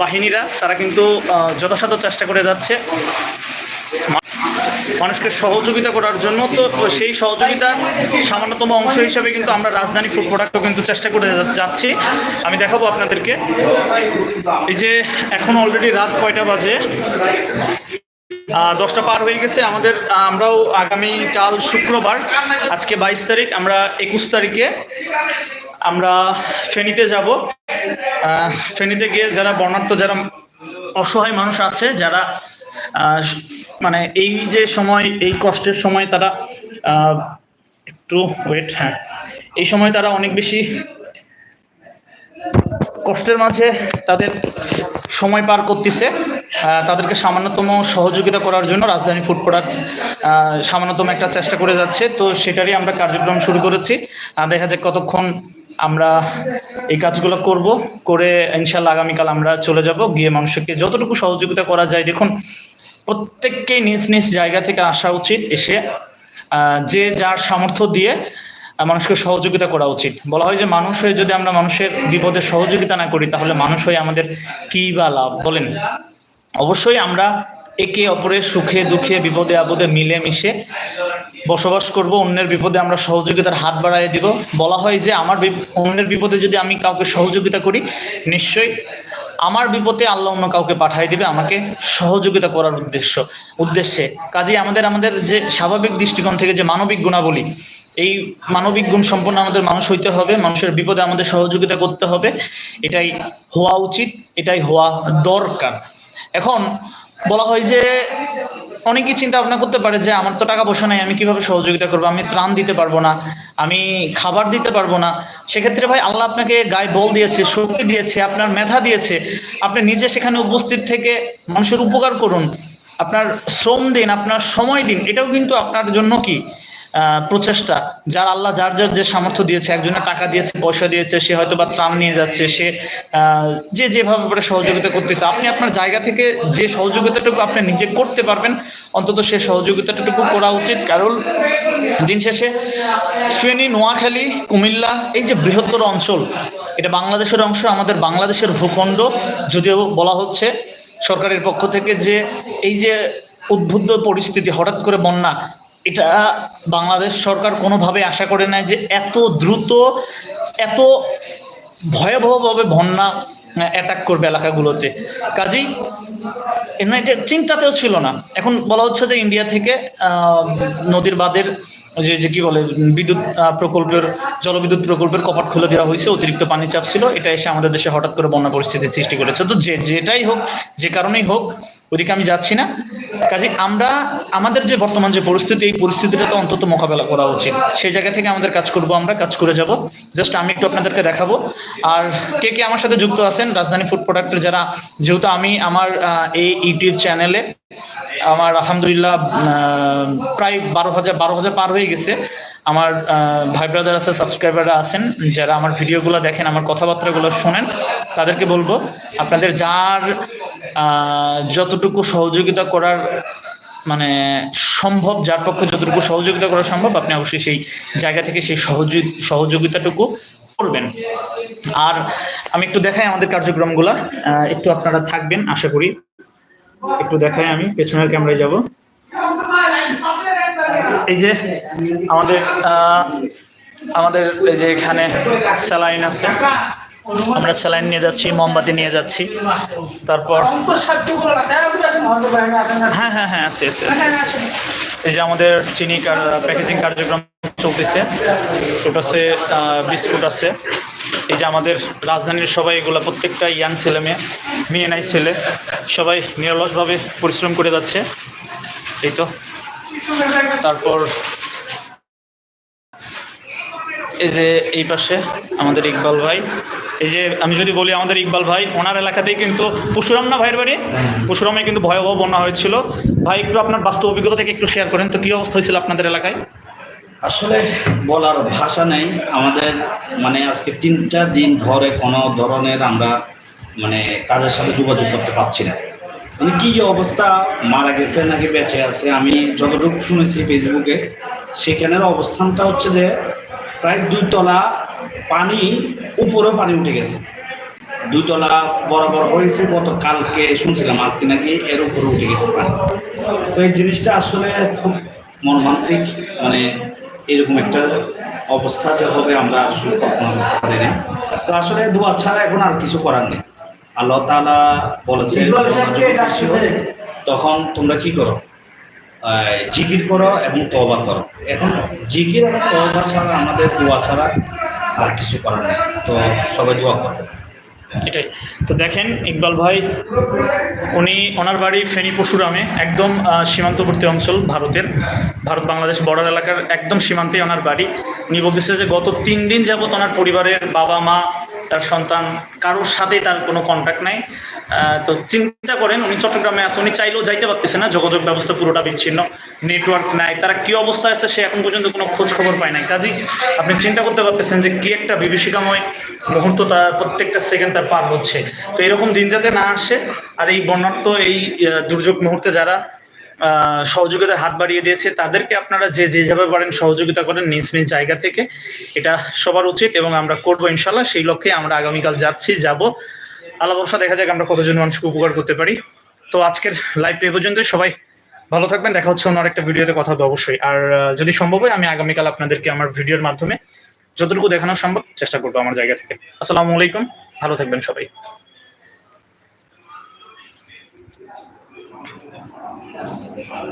বাহিনীরা, তারা কিন্তু যথাসাধ্য চেষ্টা করে যাচ্ছে। মানুষকে সহযোগিতা করার জন্য। তো সেই সহযোগিতার সামান্যতম অংশ হিসাবে কিন্তু আমরা রাজধানী ফুড প্রোডাক্টও কিন্তু চেষ্টা করে যাচ্ছি। আমি দেখাবো আপনাদেরকে। এই যে, এখন অলরেডি রাত কয়টা বাজে? দশটা পার হয়ে গেছে। আমাদের, আমরাও আগামী কাল শুক্রবার, আজকে বাইশ তারিখ, আমরা একুশ তারিখে আমরা ফেনীতে যাব। ফেনীতে গিয়ে যারা বর্ণার্থ যারা অসহায় মানুষ আছে, যারা মানে এই যে সময়, এই কষ্টের সময় তারা একটু ওয়েট হ্যাঁ। এই সময় তারা অনেক বেশি কষ্টের মাঝে তাদের সময় পার করতেছে তাদেরকে সামান্যতম সহযোগিতা করার জন্য রাজধানী ফুড প্রোডাক্ট সামান্যতম একটা চেষ্টা করে যাচ্ছে। তো সেটারই আমরা কার্যক্রম শুরু করেছি। দেখা যাক কতক্ষণ আমরা এই কাজগুলো করব, করে ইনশাল্লাহ আগামীকাল আমরা চলে যাব গিয়ে মানুষকে যতটুকু সহযোগিতা করা যায়। দেখুন, প্রত্যেককেই নিজ নিজ জায়গা থেকে আসা উচিত এসে যে যার সামর্থ্য দিয়ে মানুষকে সহযোগিতা করা উচিত। বলা হয় যে মানুষ হয়ে যদি আমরা মানুষের বিপদে সহযোগিতা না করি, তাহলে মানুষ হয়ে আমাদের কী বা লাভ বলেন? অবশ্যই আমরা একে অপরের সুখে, দুঃখে, বিপদে, আপদে মিলে মিশে বসবাস করব। অন্যের বিপদে আমরা সহযোগিতার হাত বাড়ায় দিব। বলা হয় যে, আমার অন্যের বিপদে যদি আমি কাউকে সহযোগিতা করি, নিশ্চয়ই আমার বিপদে আল্লাহ অন্য কাউকে পাঠিয়ে দিবে। আমাকে সহযোগিতা করার উদ্দেশ্য, উদ্দেশ্যে। কাজেই আমাদের আমাদের যে স্বাভাবিক দৃষ্টিকোণ থেকে যে মানবিক গুণাবলী, এই মানবিক গুণ সম্পন্ন আমাদের মানুষ হইতে হবে। মানুষের বিপদে আমাদের সহযোগিতা করতে হবে। এটাই হওয়া উচিত, এটাই হওয়া দরকার। এখন বলা হয় যে অনেকেই চিন্তা ভাবনা করতে পারে যে আমার তো টাকা পয়সা নাই, আমি কীভাবে সহযোগিতা করব? আমি ত্রাণ দিতে পারব না, আমি খাবার দিতে পারব না। সেক্ষেত্রে ভাই, আল্লাহ আপনাকে গায়ে বল দিয়েছে, শক্তি দিয়েছে, আপনার মেধা দিয়েছে। আপনি নিজে সেখানে উপস্থিত থেকে মানুষের উপকার করুন। আপনার শ্রম দিন, আপনার সময় দিন, এটাও কিন্তু আপনার জন্য কি? প্রচেষ্টা। যার আল্লাহ যার যার যে সামর্থ্য দিয়েছে একজনের টাকা দিয়েছে, পয়সা দিয়েছে, সে হয়তো বা ত্রাণ নিয়ে যাচ্ছে, সে যে যেভাবে করে সহযোগিতা করতেছে। আপনি আপনার জায়গা থেকে যে সহযোগিতাটুকু আপনি নিজে করতে পারবেন, অন্তত সে সহযোগিতাটুকু করা উচিত। কারণ দিন শেষে ফেনী নোয়াখালী, কুমিল্লা, এই যে বৃহত্তর অঞ্চল, এটা বাংলাদেশের অংশ, আমাদের বাংলাদেশের ভূখণ্ড, যদিও বলা হচ্ছে সরকারের পক্ষ থেকে যে এই যে উদ্বুদ্ধ পরিস্থিতি, হঠাৎ করে বন্যা এটা বাংলাদেশ সরকার কোনোভাবে আশা করে নাই যে এত দ্রুত, এত ভয়াবহভাবে বন্যা অ্যাটাক করবে এলাকাগুলোতে। কাজেই না এটা চিন্তাতেও ছিল না। এখন বলা হচ্ছে যে ইন্ডিয়া থেকে নদীর বাঁধের যে যে কি বলে, বিদ্যুৎ প্রকল্পের, জলবিদ্যুৎ প্রকল্পের কপাট খুলে দেওয়া হয়েছে, অতিরিক্ত পানি চাপ ছিল। এটা এসে আমাদের দেশে হঠাৎ করে বন্যা পরিস্থিতির সৃষ্টি করেছে। তো যে, যেটাই হোক, যে কারণেই হোক ওদিকে আমি যাচ্ছি না। কাজে আমরা, আমাদের যে বর্তমান যে পরিস্থিতি, এই পরিস্থিতিটা তো অন্তত মোকাবেলা করা উচিত। সেই জায়গা থেকে আমাদের কাজ করব আমরা, কাজ করে যাব। জাস্ট আমি একটু আপনাদেরকে দেখাবো। আর কে কে আমার সাথে যুক্ত আছেন, রাজধানী ফুড প্রোডাক্টের যারা, যেহেতু আমি আমার এই ইউটিউব চ্যানেলে আমার আলহামদুলিল্লাহ প্রায় বারো হাজার বারো হাজার পার হয়ে গেছে। আমার ভাই ব্রাদার আছে সাবস্ক্রাইবাররা আছেন, যারা আমার ভিডিওগুলো দেখেন, আমার কথাবার্তাগুলো শোনেন, তাদেরকে বলব, আপনাদের যার যতটুকু সহযোগিতা করার মানে সম্ভব, যার পক্ষে যতটুকু সহযোগিতা করা সম্ভব, আপনি অবশ্যই সেই জায়গা থেকে সেই সহযোগ, সহযোগিতাটুকু করবেন। আর আমি একটু দেখাই আমাদের কার্যক্রমগুলো। একটু আপনারা থাকবেন, আশা করি। একটু দেখাই আমি, পেছনের ক্যামেরায় যাব। এই যে আমাদের আমাদের এই যে এখানে স্যালাইন আছে। আমরা স্যালাইন নিয়ে যাচ্ছি, মোমবাতি নিয়ে যাচ্ছি। তারপর হ্যাঁ হ্যাঁ হ্যাঁ আছে আছে। এই যে আমাদের চিনি প্যাকেজিং কার্যক্রম চলতেছে। ওটা আছে বিস্কুট আছে। এই যে আমাদের রাজধানীর সবাই এগুলো প্রত্যেকটা ইয়াং ছেলে মেয়ে মেয়ে নাই ছেলে, সবাই নিরলসভাবে পরিশ্রম করে যাচ্ছে। এই তো। তারপর এই যে এই পাশে আমাদের ইকবাল ভাই। এই যে আমি যদি বলি আমাদের ইকবাল ভাই, ওনার এলাকাতেই কিন্তু পশুরাম না ভাইয়ের বাড়ি? পশুরামে কিন্তু ভয়াবহ বন্যা হয়েছিল। ভাই, একটু আপনার বাস্তব অভিজ্ঞতা থেকে একটু শেয়ার করেন তো, কী অবস্থা হয়েছিল আপনাদের এলাকায়? আসলে বলার ভাষা নেই। আমাদের মানে আজকে তিনটা দিন ধরে কোনো ধরনের আমরা মানে তাদের সাথে যোগাযোগ করতে পারছি না। মানে কি অবস্থা, মারা গেছে নাকি বেঁচে আছে, আমি যতটুকু শুনেছি ফেসবুকে সেখানের অবস্থানটা হচ্ছে যে প্রায় দুই তলা পানি উপরেও পানি উঠে গেছে। দুইতলা বরাবর হয়েছে গত কালকে শুনছিলাম আজকে নাকি এর উপরে উঠে গেছে পানি। তো এই জিনিসটা আসলে খুব মর্মান্তিক মানে এরকম একটা অবস্থা যে হবে আমরা আসলে কল্পনা করতে পারি না। তো আসলে দোয়া ছাড়া এখন আর কিছু করার নেই। আল্লাহ তাআলা বলেছে "তোমরা যখন খুশি হও, তখন তোমরা কি করো? জিকির করো এবং তওবা করো। এখন জিকির এবং তওবা ছাড়া আমাদের দোয়া ছাড়া আর কিছু করার নেই। তো সবাই দোয়া করবে এটাই। তো দেখেন, ইকবাল ভাই, উনি ওনার বাড়ি ফেনী পশুরামে, একদম সীমান্তবর্তী অঞ্চল ভারতের। ভারত বাংলাদেশ বর্ডার এলাকার একদম সীমান্তেই ওনার বাড়ি। উনি বলতেছে যে, গত তিন দিন যাবত ওনার পরিবারের বাবা মা তার সন্তান, কারোর সাথেই তার কোনো কন্ট্যাক্ট নাই। তো চিন্তা করেন, উনি চট্টগ্রামে আছে, উনি চাইলেও যাইতে পারতেছে না, যোগাযোগ ব্যবস্থা পুরোটা বিচ্ছিন্ন নেটওয়ার্ক নাই, তারা কী অবস্থায় আছে সে এখন পর্যন্ত কোনো খোঁজ খবর পায় নাই। কাজেই আপনি চিন্তা করতে পারতেছেন যে কী একটা বিভীষিকাময় মুহূর্ত তার প্রত্যেকটা সেকেন্ড তার পার হচ্ছে। তো এরকম দিন যাতে না আসে, আর এই বন্যার্থ এই দুর্যোগ মুহূর্তে যারা সহযোগিতার হাত বাড়িয়ে দিয়েছে, তাদেরকে আপনারা যে যেভাবে পারেন সহযোগিতা করেন নিজ নিজ জায়গা থেকে। এটা সবার উচিত এবং আমরা করব ইনশাল্লাহ সেই লক্ষ্যে আমরা আগামীকাল যাচ্ছি, যাব। আল্লাহ ভরসা, দেখা যাক আমরা কতজন মানুষকে উপকার করতে পারি। তো আজকের লাইভ এ পর্যন্তই, সবাই ভালো থাকবেন, দেখা হচ্ছে অন্য একটা ভিডিওতে কথা হবে অবশ্যই। আর যদি সম্ভব হয়, আমি আগামীকাল আপনাদেরকে আমার ভিডিওর মাধ্যমে যতটুকু দেখানো সম্ভব চেষ্টা করব আমার জায়গা থেকে। আসসালামু আলাইকুম, ভালো থাকবেন সবাই।